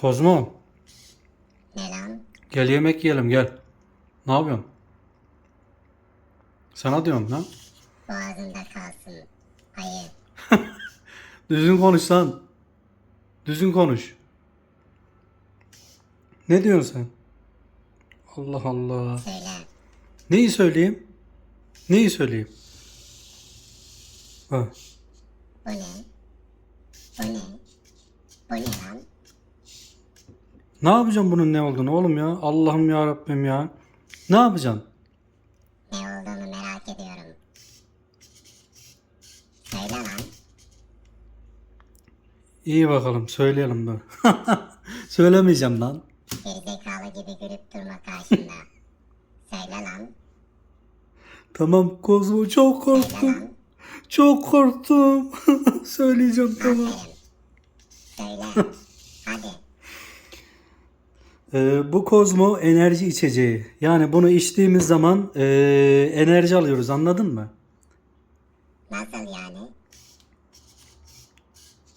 Kozmo Ne lan? gel yemek yiyelim gel. Ne yapıyorsun? Sana diyorum lan. Boğazında kalsın. Hayır. Düzgün konuş lan. Düzgün konuş. Ne diyorsun sen? Allah Allah. Söyle. Neyi söyleyeyim? Neyi söyleyeyim? Ha. Bu ne? Bu ne? Bu ne lan? Ne yapacağım bunun ne olduğunu oğlum ya? Allah'ım ya Rabbim ya. Ne yapacaksın? Ne olduğunu merak ediyorum. Söyle lan. İyi bakalım söyleyelim dur. Söylemeyeceğim lan. Gerizekalı gibi gülüp durma karşımda. Söyle lan. Tamam Kozmo çok Söyle korktum. lan. Çok korktum. Söyleyeceğim tamam. Aferin. Söyle. Hadi. Ee, bu Kozmo enerji içeceği. Yani bunu içtiğimiz zaman ee, enerji alıyoruz anladın mı? Nasıl yani?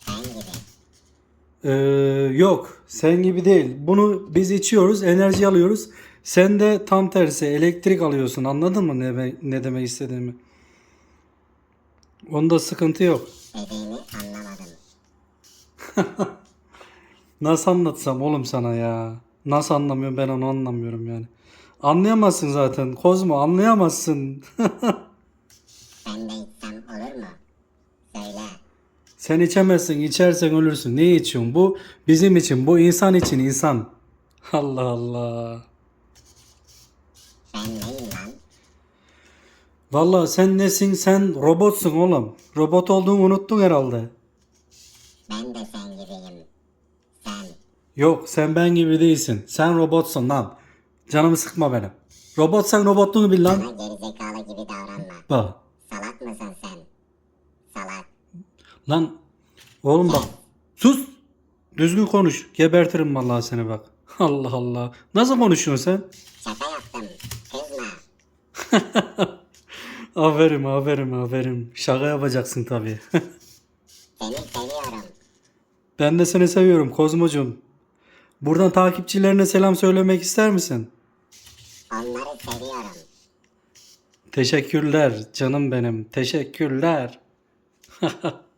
Ben gibi. Ee, yok sen gibi değil. Bunu biz içiyoruz enerji alıyoruz. Sen de tam tersi elektrik alıyorsun anladın mı ne, ne demek istediğimi? Onda sıkıntı yok. Dediğini anlamadım. Nasıl anlatsam oğlum sana ya? Nasıl anlamıyorum ben onu anlamıyorum yani. Anlayamazsın zaten Kozmo anlayamazsın. Ben de içsem olur mu? Söyle. Sen içemezsin içersen ölürsün. Ne içiyorsun? Bu bizim için bu insan için insan. Allah Allah. Ben neyim lan? Vallahi sen nesin? Sen robotsun oğlum. Robot olduğunu unuttun herhalde. Ben de sen gibiyim. Sen. Yok sen ben gibi değilsin. Sen robotsun lan. Canımı sıkma benim. Robot sen robotluğunu bil Bana lan. gerizekalı gibi davranma. Bak. Salak mısın sen? Salak. Lan oğlum bak. Sus. Düzgün konuş. Gebertirim vallahi seni bak. Allah Allah. Nasıl konuşuyorsun sen? Şaka yaptım. Kızma. Aferin aferin aferin. Şaka yapacaksın tabii. Seni seviyorum. ben de seni seviyorum Kozmocuğum. Buradan takipçilerine selam söylemek ister misin? Onları seviyorum. Teşekkürler canım benim. Teşekkürler.